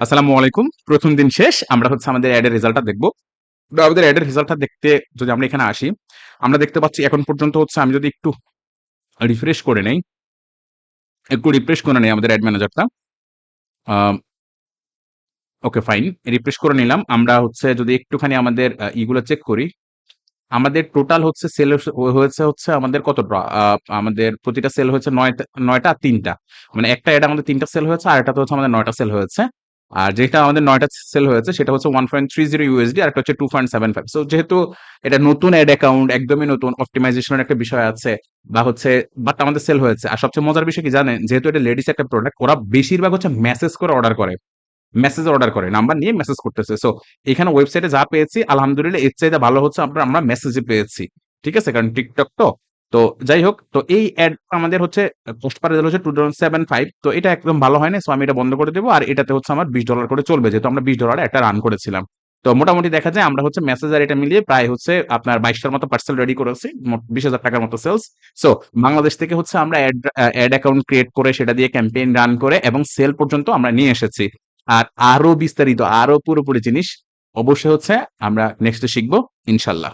আসসালামু আলাইকুম। প্রথম দিন শেষ, আমরা হচ্ছে আমাদের অ্যাডের রেজাল্টটা দেখব। আমাদের অ্যাডের রেজাল্টটা দেখতে যদি আমরা এখানে আসি, আমরা দেখতে পাচ্ছি এখন পর্যন্ত হচ্ছে আমি যদি একটু রিফ্রেশ করে নেই, একটু রিফ্রেশ করে নেই আমাদের অ্যাড ম্যানেজারটা ওকে ফাইন রিফ্রেশ করে নিলাম। আমরা হচ্ছে যদি একটুখানি আমাদের ইগুলো চেক করি, আমাদের টোটাল হচ্ছে সেল হয়েছে হচ্ছে আমাদের কতটা আমাদের প্রতিটা সেল হয়েছে নয়টা নয়টা তিনটা। মানে একটা এটা আমাদের তিনটা সেল হয়েছে, আর এটা হচ্ছে আমাদের নয়টা সেল হয়েছে। আর যেটা আমাদের নয়টা সেল হয়েছে, সেটা হচ্ছে one point three zero USD আর একটা হচ্ছে two point seven five so যেহেতু এটা নতুন অ্যাড অ্যাকাউন্ট একদমই নতুন অপটিমাইজেশনের একটা বিষয় আছে, বা হচ্ছে বাট আমাদের সেল হয়েছে। আর সবচেয়ে মজার বিষয় কি জানেন? যেহেতু এটা লেডিস একটা প্রোডাক্ট ওরা বেশিরভাগ হচ্ছে মেসেজ করে অর্ডার করে। মেসেজ অর্ডার করে নাম্বার নিয়ে মেসেজ করতেছে। সো এখানে ওয়েবসাইটে যা পেয়েছি, আলহামদুলিল্লাহ, এর চাইতে ভালো হচ্ছে আমরা আমরা মেসেজে পেয়েছি। ঠিক আছে? কারণ টিকটক তো তো যাই হোক, তো এই অ্যাড আমাদের হচ্ছে হচ্ছে টু তো এটা একদম ভালো হয় না সো আমি এটা বন্ধ করে দেবো, আর এটাতে হচ্ছে আমার বিশ ডলার করে চলবে, যেহেতু আমরা বিশ ডলারে একটা রান করেছিলাম। তো মোটামুটি দেখা যায় আমরা হচ্ছে মেসেজ আর এটা মিলিয়ে প্রায় হচ্ছে আপনার বাইশটার মতো পার্সেল রেডি করেছি বিশ হাজার টাকার মতো সেলস সো বাংলাদেশ থেকে হচ্ছে আমরা অ্যাড অ্যাড অ্যাকাউন্ট ক্রিয়েট করে সেটা দিয়ে ক্যাম্পেইন রান করে এবং সেল পর্যন্ত আমরা নিয়ে এসেছি। আর আরও বিস্তারিত আরও পুরোপুরি জিনিস অবশ্যই হচ্ছে আমরা নেক্সটে শিখব, ইনশাল্লাহ।